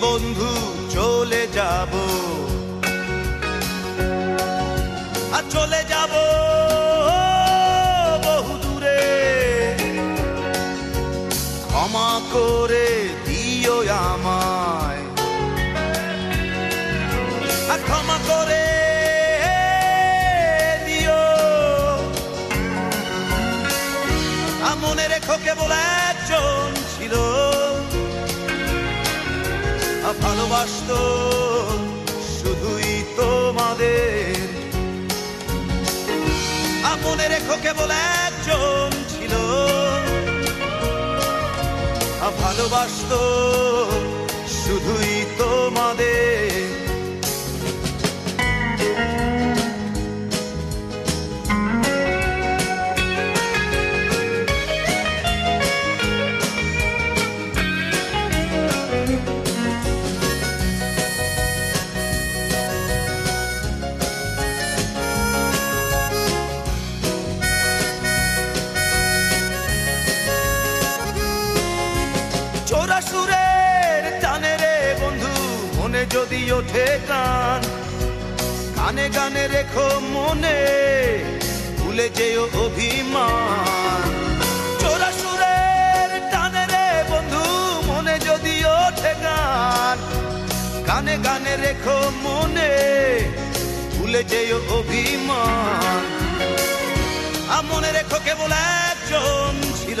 বন্ধু, চলে যাব। আর চলে যাব বহু দূরে। ক্ষমা করে দিও আমায়। আর ক্ষমা করে দিও। মনে রেখো কেবল ভালোবাসতো শুধুই তোমাদের। আপনে রেখো কেবল একজন ছিল। ভালোবাসতো সুরের টানে রে বন্ধু, মনে যদি ওঠে গান গানে গানে রেখো মনে, ভুলে যেও অভিমান। চোরা সুরের টানে রে বন্ধু, মনে যদি ওঠে গান গানে গানে রেখো মনে, ভুলে যেও অভিমান। আর মনে রেখো কেবল একজন ছিল।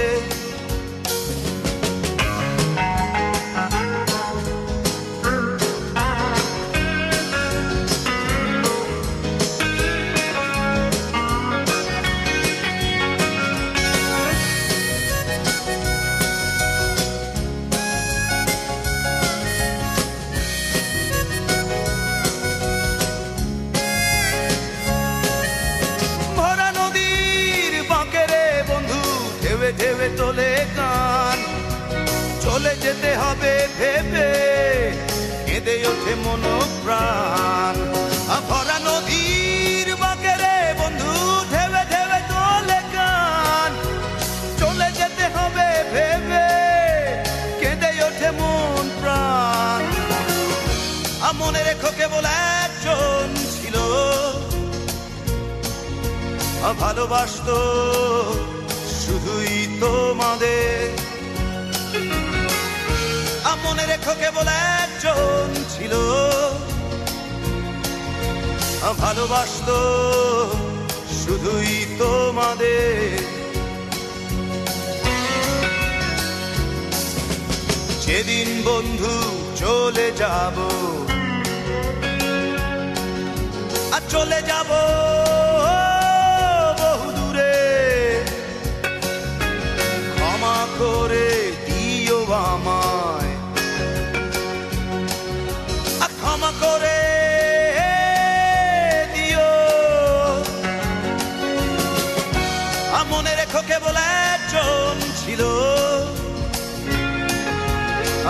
যেতে হবে ভেবে কেঁদে ওঠে মন প্রাণ ভরা নদীর বাঁকে রে বন্ধু ঢেবে ঢেবে তোলে কান চলে যেতে হবে ভেবে কেঁদে ওঠে মন প্রাণ মনে রেখো কেবল একজন ছিল। ভালোবাসতো শুধুই তোমাদের। আ মনে রেখো কেবল একজন ছিল। ভালোবাসতো শুধুই তোমাদের। যেদিন বন্ধু চলে যাব, আর চলে যাব